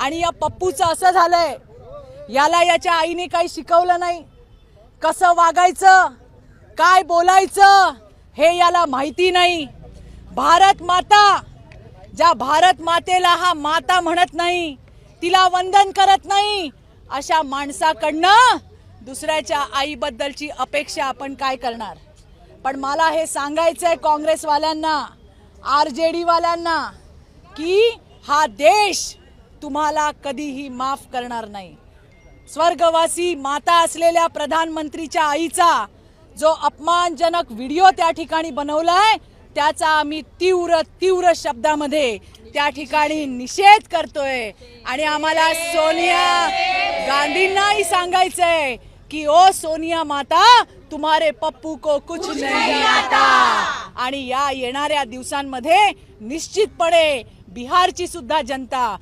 आणि या पप्पूचं असं झालंय. याला याच्या आईने काही शिकवलं नाही. कसं वागायचं? काय बोलायचं? हे याला माहिती नाही. भारत माता ज्या भारत मातेला हा माता म्हणत नाही तिला वंदन करत नाही अशा माणसाकडनं दुसऱ्याच्या आईबद्दलची अपेक्षा आपण काय करणार? पण मला हे सांगायचं आहे काँग्रेसवाल्यांना आर जे डीवाल्यांना की हा देश तुम्हाला कधीही माफ करणार नाही. स्वर्गवासी माता असलेल्या प्रधानमंत्रीच्या आईचा जो अपमानजनक व्हिडिओ त्या ठिकाणी बनवलाय त्याचा आम्ही तीव्र तीव्र शब्दामध्ये त्या ठिकाणी निषेध करतोय. आणि आम्हाला सोनिया गांधींनाही सांगायचंय की ओ सोनिया माता तुम्हारे पप्पू को कुछ नहीं आता. आणि या येणाऱ्या दिवसांमध्ये निश्चितपणे बिहारची सुद्धा जनता